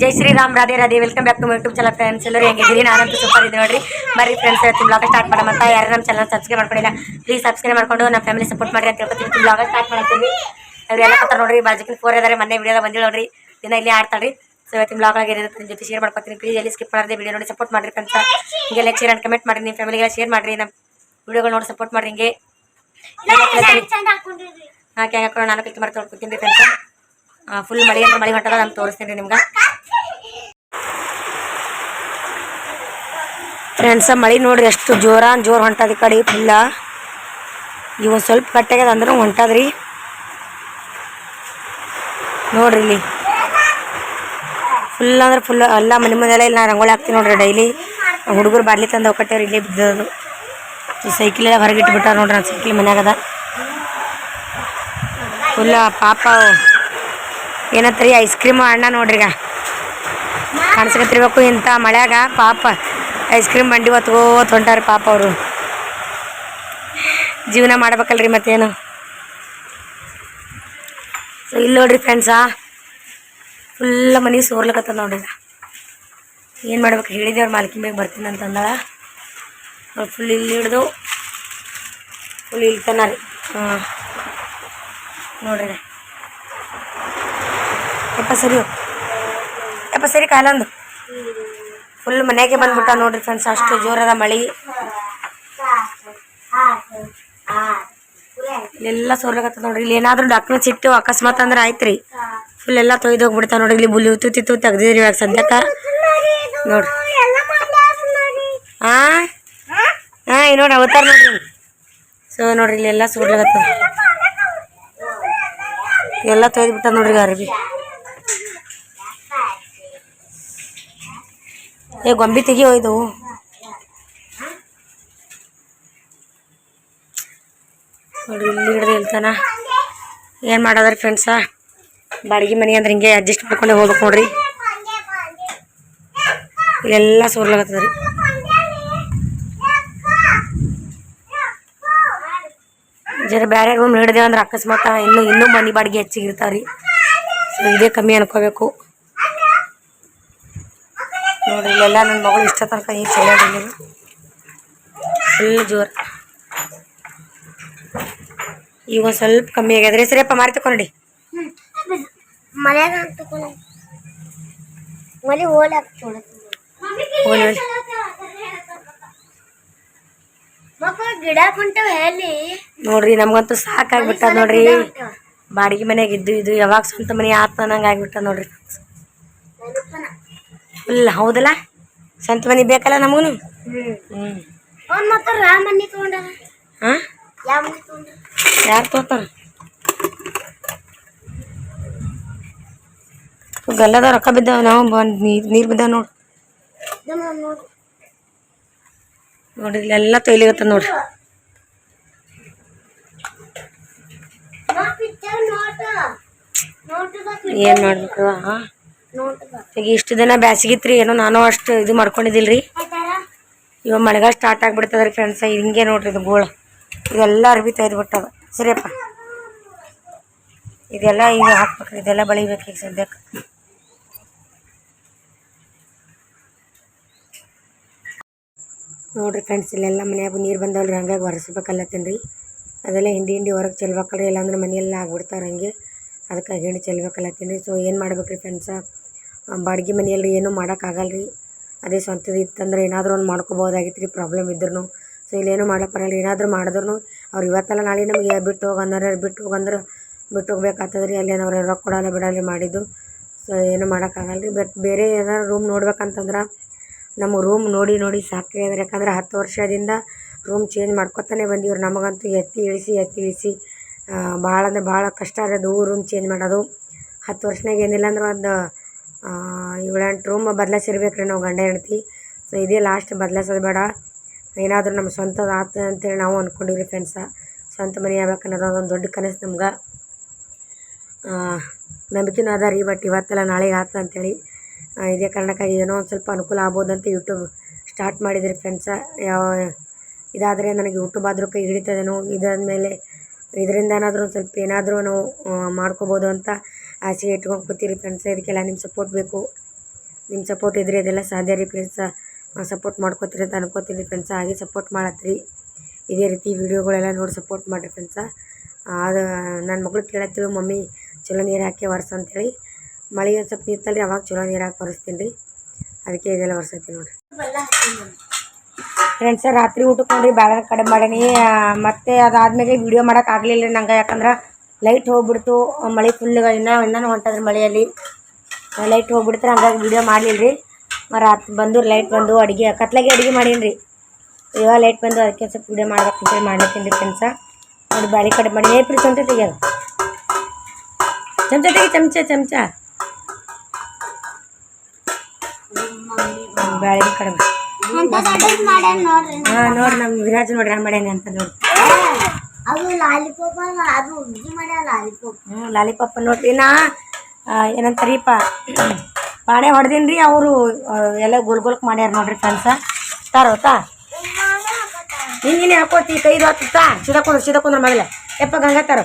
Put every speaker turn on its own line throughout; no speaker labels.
Jai Shriram Radhe Radhe welcome back to YouTube channel friends ಎಲ್ಲರೂ ಹೆಂಗಿದ್ದೀರಿ? ನಾನಂತೂ super ಇದೆ ನೋಡ್ರಿ. ಬರೀ ಫ್ರೆಂಡ್ಸ್ ಇವತ್ತು ಬ್ಲಾಗ್ ಸ್ಟಾರ್ಟ್ ಮಾಡೋಣ ಅಂತ ಯಾರು ನಮ್ಮ ಚಾನಲ್ ಸಬ್ಸ್ಕ್ರೈಬ್ ಮಾಡ್ಕೊಂಡಿಲ್ಲ ಪ್ಲೀಸ್ ಸಬ್ಸ್ಕ್ರೈಬ್ ಮಾಡ್ಕೊಂಡು ನಮ್ಮ ಫ್ಯಾಮಿಲಿ ಸಪೋರ್ಟ್ ಮಾಡಿ ಅಂತ ಹೇಳ್ಕೊತೀವಿ. ಬ್ಲಾಗ್ ಸ್ಟಾರ್ಟ್ ಮಾಡ್ತೀವಿ ಅವರೆಲ್ಲ ಕೊಡ್ತಾರೆ ನೋಡ್ರಿ ಬಾಜುಕಿನ ಫೋರ್ ಇದಾರೆ ಮೊನ್ನೆ ವಿಡಿಯೋ ಬಂದಿಲ್ಲ ನೋಡ್ರಿ. ದಿನ ಇಲ್ಲಿ ಆಡ್ತಾಳ್ರಿ. ಸೊ ಇವತ್ತಿನ ಬ್ಲಾಗ್ ಆಗಿ ಏನಿರುತ್ತೆ ನಿಮ್ಮ ಜೊತೆ ಶೇರ್ ಮಾಡ್ಕೊತೀನಿ. ಪ್ಲೀಸ್ ಎಲ್ಲಿ ಸ್ಕಿಪ್ ಮಾಡದೆ ವಿಡಿಯೋ ನೋಡಿ ಸಪೋರ್ಟ್ ಮಾಡಿರಿ ಫ್ರೆಂಡ್ಸ್ ಹಿಂಗೆ ಲೈಕ್ ಶೇರ್ ಅಂಡ್ ಕಮೆಂಟ್ ಮಾಡಿ ನಿಮ್ಮ ಫ್ಯಾಮಿಲಿಗೆಲ್ಲ ಶೇರ್ ಮಾಡಿರಿ. ನಮ್ಮ ವಿಡಿಯೋಗಳು ನೋಡಿ ಸಪೋರ್ಟ್ ಮಾಡಿ ಹಿಂಗೆ. ಹಾಕಿ ಹಾಕೊಂಡು ನಾನು ಕ್ಲಿಕ್ ಮಾಡಿ ಹೋಗ್ತೀನಿ ರೀ ಫ್ರೆಂಡ್ಸ್ ಫುಲ್ ಮಳೆ ಅಂದ್ರೆ ಮಳೆ ಹೊಂಟದ ನಾನು ತೋರಿಸ್ತೀನಿ ನಿಮ್ಗೆ. ಫ್ರೆಂಡ್ಸ ಮಳೆ ನೋಡ್ರಿ ಎಷ್ಟು ಜೋರ ಜೋರು ಹೊಂಟದ ಈ ಕಡೆ ಫುಲ್ಲ ಇವು ಸ್ವಲ್ಪ ಕಟ್ಟಾಗ್ಯದ ಅಂದ್ರೆ ಹೊಂಟದ್ರಿ. ನೋಡ್ರಿ ಇಲ್ಲಿ. ಫುಲ್ ಅಂದ್ರೆ ಫುಲ್ ಎಲ್ಲ ಮನೆ ಮುಂದೆಲ್ಲ ಇಲ್ಲಿ ನಾ ರಂಗೋಳಿ ಹಾಕ್ತೀನಿ ನೋಡ್ರಿ ಡೈಲಿ. ಹುಡುಗರು ಬಾರ್ಲಿ ತಂದು ಒಕ್ಕಟ್ಟೇವ್ರಿ ಇಲ್ಲೇ ಬಿದ್ದದು. ಈ ಸೈಕಲ್ ಎಲ್ಲ ಹೊರಗೆ ಇಟ್ಬಿಟ್ಟಾರ ನೋಡ್ರಿ ನನ್ನ ಸೈಕಲ್ ಮನ್ಯಾಗದ ಫುಲ್ಲ ಪಾಪ ಏನತ್ರಿ ಐಸ್ ಕ್ರೀಮ್ ಅಣ್ಣ ನೋಡ್ರಿಗ. ಈಗ ಕಾಣಿಸ್ಕೊತಿರ್ಬೇಕು ಇಂಥ ಮಳ್ಯಾಗ, ಪಾಪ. ಐಸ್ ಕ್ರೀಮ್ ಬಂಡಿ ಹೊತ್ಕೋತ್ ಹೊಂಟಾರ ಪಾಪ ಅವರು. ಜೀವನ ಮಾಡ್ಬೇಕಲ್ರಿ ಮತ್ತೇನು. ಸೊ ಇಲ್ಲಿ ನೋಡ್ರಿ ಫ್ರೆಂಡ್ಸ ಫುಲ್ಲ ಮನೆ ಸೋರ್ಲಕತ್ತ ನೋಡ್ರಿ ಏನು ಮಾಡ್ಬೇಕು ಹೇಳಿದೆ ಅವ್ರು ಮಾಲಕಿ ಮೇಲೆ ಬರ್ತೀನಿ ಅಂತಂದಾಳ. ಅವ್ರು ಫುಲ್ ಇಲ್ಲಿ ಹಿಡ್ದು ಫುಲ್ ಇಲ್ಲಿ ತನ ರೀ. ಹಾಂ. ನೋಡ್ರಿ ಯಪ್ಪ ಸರಿ. ಯಪ್ಪ ಸರಿ ಕಾಲೊಂದು ಫುಲ್ ಮನೆಗೆ ಬಂದ್ಬಿಟ್ಟ ನೋಡ್ರಿ ಫ್ರೆಂಡ್ಸ್ ಅಷ್ಟು ಜೋರದ ಮಳೆ. ಇಲ್ಲೆಲ್ಲ ಸೋರ್ಲಕತ್ತದ ನೋಡ್ರಿ. ಇಲ್ಲಿ ಏನಾದ್ರೂ ಡಾಕ್ಯುಮೆಂಟ್ಸ್ ಇಟ್ಟು ಅಕಸ್ಮಾತ್ ಅಂದ್ರೆ ಆಯ್ತು ರೀ ಫುಲ್ ಎಲ್ಲ ತೊಯ್ದು ಹೋಗ್ಬಿಡ್ತಾವ ನೋಡ್ರಿ. ಇಲ್ಲಿ ಬುಲ್ಲಿ ಉತ್ತು ತಿತ್ತು ತೆಗ್ದಿದ್ರಿ ಇವಾಗ ಸದ್ಯಕ್ಕ. ನೋಡ್ರಿ. ಹಾ ಹಾ ನೋಡಿ ಅವತಾರ ನೋಡ್ರಿ. ಸೊ ನೋಡ್ರಿ, ಇಲ್ಲೆಲ್ಲ ಸೋರ್ಲಕತ್ತದ ಎಲ್ಲ ತೊಯ್ದು ಬಿಟ್ಟ ನೋಡ್ರಿ ಅರ್ಬಿ ಏ, ಗೊಂಬಿ ತೆಗಿ ಹೋಯ್ದು ಇಲ್ಲಿ ಹಿಡ್ದು ಇಲ್ತಾನ ಏನು ಮಾಡೋದ್ರಿ ಫ್ರೆಂಡ್ಸ ಬಾಡಿಗೆ ಮನೆ ಅಂದ್ರೆ ಹಿಂಗೆ ಅಡ್ಜಸ್ಟ್ ಮಾಡ್ಕೊಂಡೆ ಹೋಗ್ಬೇಕು ನೋಡ್ರಿ. ಇಲ್ಲೆಲ್ಲ ಸೋರ್ಲಾಗತ್ತದ ರೀ ಜರ ಬೇರೆ ರೂಮ್ ಹಿಡ್ದೇವಂದ್ರೆ ಅಕಸ್ಮಾತ್ ಇನ್ನೂ ಇನ್ನೂ ಮನೆ ಬಾಡಿಗೆ ಹೆಚ್ಚಿಗೆ ಇರ್ತಾವ್ರಿ. ಸೊ ಇದೇ ಕಮ್ಮಿ ಅನ್ಕೋಬೇಕು. ನೋಡಿ ಇಲ್ಲೆಲ್ಲ ನನ್ನ ಮಗಳು ಇಷ್ಟ ತನಕ ಈ ಚೆಲ್ಲಾಡಿಲ್ಲ ಫುಲ್ ಜೋರು. ಈಗ ಒಂದು ಸ್ವಲ್ಪ ಕಮ್ಮಿ ಆಗ್ಯದ್ರಿ. ಸರಿಯಪ್ಪ ಮಾರಿ
ತಗೊಂಡು
ನೋಡ್ರಿ ನಮ್ಗಂತೂ ಸಾಕಾಗ್ಬಿಟ್ಟ ನೋಡ್ರಿ. ಬಾಡಿಗೆ ಮನೆಯಾಗ ಇದ್ದು ಇದು ಯಾವಾಗ ಸ್ವಂತ ಮನೆ ಆತ ನಂಗೆ ಆಗ್ಬಿಟ್ಟ ನೋಡ್ರಿ. ಫುಲ್ ಹೌದಲ್ಲ? ಸ್ವಂತ ಮನೆ ಬೇಕಲ್ಲ ನಮಗೂ ಹ್ಞೂ
ಅವ್ನು ಮತ್ತ ರಾಮನ್ನ ಮನೆ ತಗೊಂಡ?
ಹಾಂ
ಯಾವ ಮನೆ ತಗೊಂಡ?
ಯಾರು ತೋತಾರ ಗಲ್ಲದ ರೊಕ್ಕ ಬಿದ್ದಾವ ನಾವು ಬಂದು ನೀರು ನೀರು ಬಿದ್ದಾವ ನೋಡ್ರಿ
ನೋಡು.
ನೋಡಿ ಇಲ್ಲೆಲ್ಲ ತೊಯ್ಲಿಗತ್ತ ನೋಡ್ರಿ ಏನ್ ಮಾಡ್ಬೇಕು ಹಾಂ ಈಗ ಇಷ್ಟು ದಿನ ಬ್ಯಾಸಿಗಿತ್ರಿ, ಏನೋ ನಾನು ಅಷ್ಟು ಇದು ಮಾಡ್ಕೊಂಡಿದ್ದಿಲ್ರಿ. ಇವಾಗ ಮಳೆಗಾಲ ಸ್ಟಾರ್ಟ್ ಆಗಿಬಿಡ್ತದ್ರಿ ಫ್ರೆಂಡ್ಸ್ ಹಿಂಗೆ ನೋಡ್ರಿ ಇದು ಗೋಳ. ಇದೆಲ್ಲ ಅರ್ಬಿ ತೆಗೆದು ಬಿಟ್ಟದ. ಸರಿಯಪ್ಪ. ಇದೆಲ್ಲ ಈಗ ಹಾಕ್ಬೇಕ್ರಿ, ಇದೆಲ್ಲ ಬೆಳಿಬೇಕು ಈಗ ಸದ್ಯಕ್ಕೆ ನೋಡ್ರಿ ಫ್ರೆಂಡ್ಸ್ ಇಲ್ಲೆಲ್ಲ ಮನ್ಯಾಗ ನೀರು ಬಂದವಲ್ರಿ, ಹಂಗಾಗಿ ಒರೆಸ್ಬೇಕಲ್ಲತ್ತೀನಿ ರೀ ಅದೆಲ್ಲ ಹಿಂಡಿ ಹಿಂಡಿ ಹೊರಗೆ ಚೆಲ್ಬೇಕಲ್ರಿ, ಇಲ್ಲಾಂದ್ರೆ ಮನೆಯೆಲ್ಲ ಆಗ್ಬಿಡ್ತಾರೆ ಹಂಗೆ. ಅದಕ್ಕೆ ಹಿಂಡಿ ಚೆಲ್ಬೇಕಲ್ಲತ್ತೀನಿ ಸೊ ಏನು ಮಾಡ್ಬೇಕ್ರಿ ಫ್ರೆಂಡ್ಸ ಬಾಡಿಗೆ ಮನೆಯಲ್ಲಿ ಏನೂ ಮಾಡೋಕ್ಕಾಗಲ್ಲ ರೀ ಅದೇ ಸ್ವಂತದ್ದು ಇತ್ತಂದ್ರೆ ಏನಾದರೂ ಒಂದು ಮಾಡ್ಕೋಬೋದಾಗಿತ್ತು ರೀ ಪ್ರಾಬ್ಲಮ್ ಇದ್ರೂ ಸೊ ಇಲ್ಲೇನು ಮಾಡೋಕೆ ಬರಲ್ಲ, ಏನಾದರೂ ಮಾಡಿದ್ರು ಅವ್ರು ಇವತ್ತಲ್ಲ ನಾಳೆ ನಮಗೆ ಬಿಟ್ಟು ಹೋಗಂದ್ರೆ ಬಿಟ್ಟು ಹೋಗಂದ್ರೆ ಬಿಟ್ಟು ಹೋಗ್ಬೇಕಾಗ್ತದೆ ರೀ ಅಲ್ಲಿ ಅವ್ರು ರೊಕ್ಕ ಕೊಡಲ್ಲ, ಬಿಡಲ್ಲ ಮಾಡಿದ್ದು. ಸೊ ಏನು ಮಾಡೋಕ್ಕಾಗಲ್ಲ ರೀ ಬಟ್ ಬೇರೆ ಏನಾದ್ರೂ ರೂಮ್ ನೋಡ್ಬೇಕಂತಂದ್ರೆ ನಮ್ಮ ರೂಮ್ ನೋಡಿ ನೋಡಿ ಸಾಕಾಗ್ಯದ್ರಿ ಯಾಕಂದ್ರೆ ಹತ್ತು ವರ್ಷದಿಂದ ರೂಮ್ ಚೇಂಜ್ ಮಾಡ್ಕೊತಾನೆ ಬಂದಿವ್ರು. ನಮಗಂತೂ ಎತ್ತಿ ಇಳಿಸಿ ಎತ್ತಿ ಇಳಿಸಿ ಭಾಳ ಅಂದ್ರೆ ಭಾಳ ಕಷ್ಟ ಅದು ರೂಮ್ ಚೇಂಜ್ ಮಾಡೋದು. ಹತ್ತು ವರ್ಷನಾಗ ಏನಿಲ್ಲ ಅಂದ್ರೆ ಒಂದು ಏಳೆಂಟು ರೂಮ್ ಬದಲಾಯಿಸಿರ್ಬೇಕು ರೀ ನಾವು ಗಂಡ ಹೆಂಡ್ತಿ. ಸೊ ಇದೇ ಲಾಸ್ಟ್ ಬದಲಾಯಿಸೋದು ಬೇಡ. ಏನಾದರೂ ನಮ್ಮ ಸ್ವಂತದ ಆತ ಅಂತೇಳಿ ನಾವು ಅಂದ್ಕೊಂಡಿವ್ರಿ ಫ್ರೆಂಡ್ಸ ಸ್ವಂತ ಮನೆ ಆಗ್ಬೇಕು ಅನ್ನೋದು ಒಂದು ದೊಡ್ಡ ಕನಸು ನಮ್ಗೆ. ನಂಬಿಕೆನೂ ಅದ ರೀ ಬಟ್ ಇವತ್ತೆಲ್ಲ ನಾಳೆ ಆತ ಅಂತೇಳಿ. ಇದೇ ಕಾರಣಕ್ಕಾಗಿ ಏನೋ ಒಂದು ಸ್ವಲ್ಪ ಅನುಕೂಲ ಆಗ್ಬೋದು ಅಂತ ಯೂಟ್ಯೂಬ್ ಸ್ಟಾರ್ಟ್ ಮಾಡಿದ್ರಿ ಫ್ರೆಂಡ್ಸ ಯಾವ, ಇದಾದರೆ ನನಗೆ ಯೂಟ್ಯೂಬ್ ಆದರೂ ಕೈ ಹಿಡಿತದೇನೋ. ಇದಾದಮೇಲೆ, ಇದರಿಂದ ಏನಾದರೂ ಒಂದು ಸ್ವಲ್ಪ ಏನಾದರೂ ನಾವು ಮಾಡ್ಕೋಬೋದು ಅಂತ ಆಸೆ ಇಟ್ಕೊಂಡು ಕೂತೀರಿ ಫ್ರೆಂಡ್ಸ್ ಇದಕ್ಕೆಲ್ಲ ನಿಮ್ಮ ಸಪೋರ್ಟ್ ಬೇಕು. ನಿಮ್ಮ ಸಪೋರ್ಟ್ ಇದ್ರೆ ಇದೆಲ್ಲ ಸಾಧ್ಯ ರೀ ಫ್ರೆಂಡ್ಸ್ ಸಪೋರ್ಟ್ ಮಾಡ್ಕೋತೀರಿ ಅಂತ ಅನ್ಕೋತೀನಿ ಫ್ರೆಂಡ್ಸ್ ಹಾಗೆ ಸಪೋರ್ಟ್ ಮಾಡತ್ರಿ. ಇದೇ ರೀತಿ ವೀಡಿಯೋಗಳೆಲ್ಲ ನೋಡಿ ಸಪೋರ್ಟ್ ಮಾಡಿರಿ ಫ್ರೆಂಡ್ಸ ಅದು ನನ್ನ ಮಗಳು ಕೇಳತ್ತಿಳು, ಮಮ್ಮಿ, ಚಲೋ ನೀರು ಹಾಕಿ ವರ್ಸ ಅಂತೇಳಿ. ಮಳೆ ಒಂದು ಸ್ವಲ್ಪ ರೀ ಅವಾಗ ಚಲೋ ನೀರು ಹಾಕಿ ಒರೆಸ್ತೀನಿ ರೀ. ಅದಕ್ಕೆ ಇದೆಲ್ಲ ಒರೆಸತ್ತೀನಿ ನೋಡಿರಿ. ಫ್ರೆಂಡ್ಸ ರಾತ್ರಿ ಊಟಕ್ಕೆ ನೋಡ್ರಿ ಬ್ಯಾಗನ ಕಡೆ ಮಾಡೀನಿ. ಮತ್ತೆ ಅದಾದ್ಮೇಲೆ ವಿಡಿಯೋ ಮಾಡೋಕ್ಕಾಗಲಿಲ್ಲ ರೀ ನಂಗೆ, ಯಾಕಂದ್ರೆ ಲೈಟ್ ಹೋಗ್ಬಿಡ್ತು. ಮಳೆ ಫುಲ್ಲು ಇನ್ನೂ ಇನ್ನೂ ಹೊಂಟದ್ರಿ ಮಳೆಯಲ್ಲಿ? ಲೈಟ್ ಹೋಗ್ಬಿಡ್ತಾರೆ ಹಂಗಾಗಿ ವಿಡಿಯೋ ಮಾಡಲಿಲ್ಲ ರೀ ರಾತ್ರಿ ಬಂದು ಲೈಟ್ ಬಂದು ಅಡುಗೆ ಕತ್ಲಾಗೆ ಅಡುಗೆ ಮಾಡೀನಿ ರೀ ಇವಾಗ ಲೈಟ್ ಬಂದು ಅದಕ್ಕೆ ಸ್ವಲ್ಪ ವಿಡಿಯೋ ಮಾಡ್ಬೇಕು ಅಂತೇಳಿ ಮಾಡ್ಲತ್ತೀನಿ ರೀ ಕೆಲಸ. ನೋಡಿ ಬಾಳೆ ಕಡೆ ಮಾಡಿ. ಏಪ್ರಿ ಚಮಚ ತೆಗಿಯೋದು ಚಮಚ ತೆಗಿ ಚಮಚ ಚಮಚ.
ಬಾಳೆ ಕಡೆ
ಹಾಂ ನೋಡ್ರಿ ನಮ್ಮ ವಿರಾಜ್ ನೋಡ್ರಿ ಆ ಮಾಡ್ಯಾನೆ ಅಂತ ನೋಡಿ
ಅದು ಲಾಲಿಪಾಪ್ ಅಲ್ಲ ಅದು ಲಾಲಿಪಾಪ್.
ಹ್ಞೂ ಲಾಲಿಪಾಪ್ ನೋಡ್ರಿ ನಾ ಆ, ಏನಂತಾರೀಪ ಬಾಳೆ ಹೊಡೆದೀನಿ ರೀ ಅವರು ಎಲ್ಲ ಗೋಲ್ ಗೋಲ್ಕ್ ಮಾಡ್ಯಾರ ನೋಡ್ರಿ ಫ್ರೆಂಡ್ಸ ತಾರೋತಾ ನೀನು ನೀನು ಹಾಕೋತಿ ಕೈದು ಹಾಕ್ತಾ ತಾ? ಸೀದಾ ಕುಂದ್ರ ಸೀದಾ ಕುಂದ್ರ ಮಗಲ. ಯಪ್ಪ ಗಂಗಾ ತಾರ?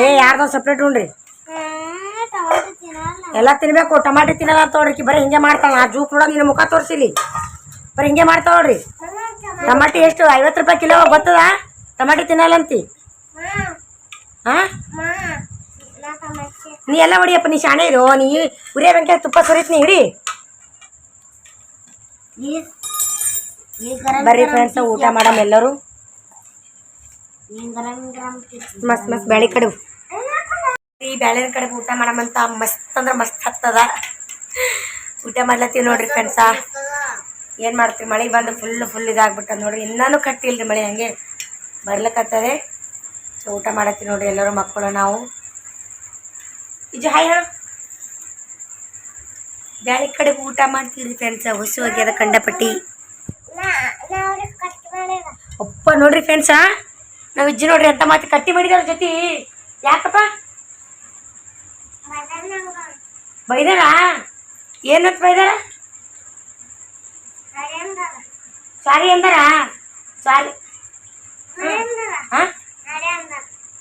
ಏ ಯಾರ್ದೋ ಸಪ್ರೇಟ್ ಉಣ್ರಿ ಎಲ್ಲ ತಿನ್ಬೇಕು ಟಮಾಟೆ ತಿನ್ನಲ್ಲ ತೋಡ್ರಿ ಬರೀ ಹಿಂಗೆ ಮಾಡ್ತಾಳ. ನಾ ಜೂಕ್ ನೋಡೋ ನಿನ್ನ ಮುಖ ತೋರಿಸಿಲಿ. ಬರೀ ಹಿಂಗೆ ಮಾಡ್ತಾವ ನೋಡ್ರಿ. ಟಮಾಟಿ ಎಷ್ಟು? ಐವತ್ತು ರೂಪಾಯಿ ಕಿಲೋ ಗೊತ್ತದ? ಟಮಾಟಿ ತಿನ್ನಲ್ಲಂತಿ? ಹಾಂ ನೀ ಎಲ್ಲ ಹೊಡಿಯಪ್ಪ, ನೀ ಶಾಣೆ ಇರೋ. ನೀ ಉರಿಯ ಬೆಂಕಿ ತುಪ್ಪ ಸುರಿತ್ ನೀ ಹಿಡಿ ಬರ್ರಿ ಫ್ರೆಂಡ್ಸ್ ಊಟ ಮಾಡಮ್ ಎಲ್ಲರೂ. ಮಸ್ತ್ ಮಸ್ತ್, ಬ್ಯಾಳಿ ಕಡುಬು ಈ ಬ್ಯಾಳಿನ ಕಡೆ ಊಟ ಮಾಡಮಂತ ಮಸ್ತ್ ಅಂದ್ರೆ ಮಸ್ತ್ ಹತ್ತದ. ಊಟ ಮಾಡ್ಲತ್ತೀವಿ ನೋಡ್ರಿ ಫ್ರೆಂಡ್ಸ ಏನು ಮಾಡ್ತೀವಿ ಮಳೆ ಬಂದು ಫುಲ್ ಫುಲ್ ಇದಾಗ್ಬಿಟ್ಟದ ನೋಡ್ರಿ. ಇನ್ನೂ ಕಟ್ಟಿಲ್ರಿ ಮಳೆ, ಹಂಗೆ ಬರ್ಲಕತ್ತದೆ. ಸೊ, ಊಟ ಮಾಡತ್ತೀವಿ ನೋಡ್ರಿ ಎಲ್ಲರೂ ಮಕ್ಕಳು ನಾವು. ಇದು ಹಾಯ್ ಹೇಳ. ಬ್ಯಾಳಿ ಕಡೆ ಊಟ ಮಾಡ್ತೀವಿ ಫ್ರೆಂಡ್ಸ ಹೊಸ ಹೋಗ್ಯದ ಕಂಡಪಟ್ಟಿ. ಅಪ್ಪ, ನೋಡ್ರಿ ಫ್ರೆಂಡ್ಸಾ ನಾವು ಇಜ್ಜಿ ನೋಡ್ರಿ, ಅಂತ ಮಾತು ಕಟ್ಟಿ ಮಾಡಿದಾರ ಜೊತೆ. ಯಾಕಪ್ಪ? ಬೈದಾರ? ಏನಂತ ಬೈದಾರ? ಸಾರಿ ಅಂದಾರ ಸಾರಿ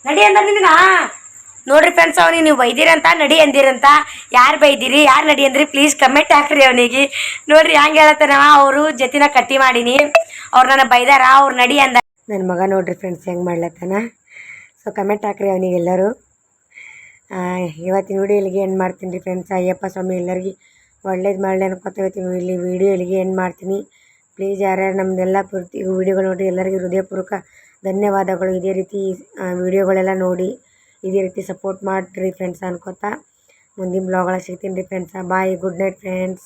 ನಡಿ ಅಂದಾರ ನಿನಗ? ನೋಡ್ರಿ ಫ್ರೆಂಡ್ಸ್ ಅವನಿಗೆ ನೀವು ಬೈದಿರಂತ, ನಡಿ ಅಂದಿರಂತ. ಯಾರು ಬೈದಿರಿ, ಯಾರು ನಡಿ ಅಂದ್ರಿ ಪ್ಲೀಸ್ ಕಮೆಂಟ್ ಹಾಕ್ರಿ ಅವನಿಗೆ. ನೋಡ್ರಿ ಹಂಗೆ ಹೇಳತ್ತಾನ ಅವರು ಜತಿನ ಕಟ್ಟಿ ಮಾಡೀನಿ. ಅವ್ರು ನನ್ನ ಬೈದಾರ, ಅವ್ರು ನಡಿ ಅಂದ ನನ್ನ ಮಗ ನೋಡ್ರಿ ಫ್ರೆಂಡ್ಸ್ ಹೆಂಗೆ ಮಾಡ್ಲತ್ತಾನ? ಸೊ ಕಮೆಂಟ್ ಹಾಕ್ರಿ ಅವನಿಗೆ ಎಲ್ಲರೂ. ಇವತ್ತಿನ ವಿಡಿಯೋ ಇಲ್ಲಿಗೆ ಏನು ಮಾಡ್ತೀನಿ ರೀ ಫ್ರೆಂಡ್ಸ್ ಅಯ್ಯಪ್ಪ ಸ್ವಾಮಿ, ಎಲ್ಲರಿಗೆ ಒಳ್ಳೇದು ಮಾಡಲಿ ಅನ್ಕೊತ ಇಲ್ಲಿ ವಿಡಿಯೋ ಇಲ್ಲಿಗೆ ಏನು ಮಾಡ್ತೀನಿ. ಪ್ಲೀಸ್ ಯಾರ್ಯಾರು ನಮ್ಮದೆಲ್ಲ ಪೂರ್ತಿ ವಿಡಿಯೋಗಳು ನೋಡಿ ಎಲ್ಲರಿಗೂ ಹೃದಯಪೂರ್ವಕ ಧನ್ಯವಾದಗಳು. ಇದೇ ರೀತಿ ವೀಡಿಯೋಗಳೆಲ್ಲ ನೋಡಿ ಇದೇ ರೀತಿ ಸಪೋರ್ಟ್ ಮಾಡಿರಿ ಫ್ರೆಂಡ್ಸ್ ಅನ್ಕೋತಾ. ಮುಂದಿನ ಬ್ಲಾಗ್ ಒಳಗೆ ಸಿಗ್ತೀನಿ ರೀ friends bye good night friends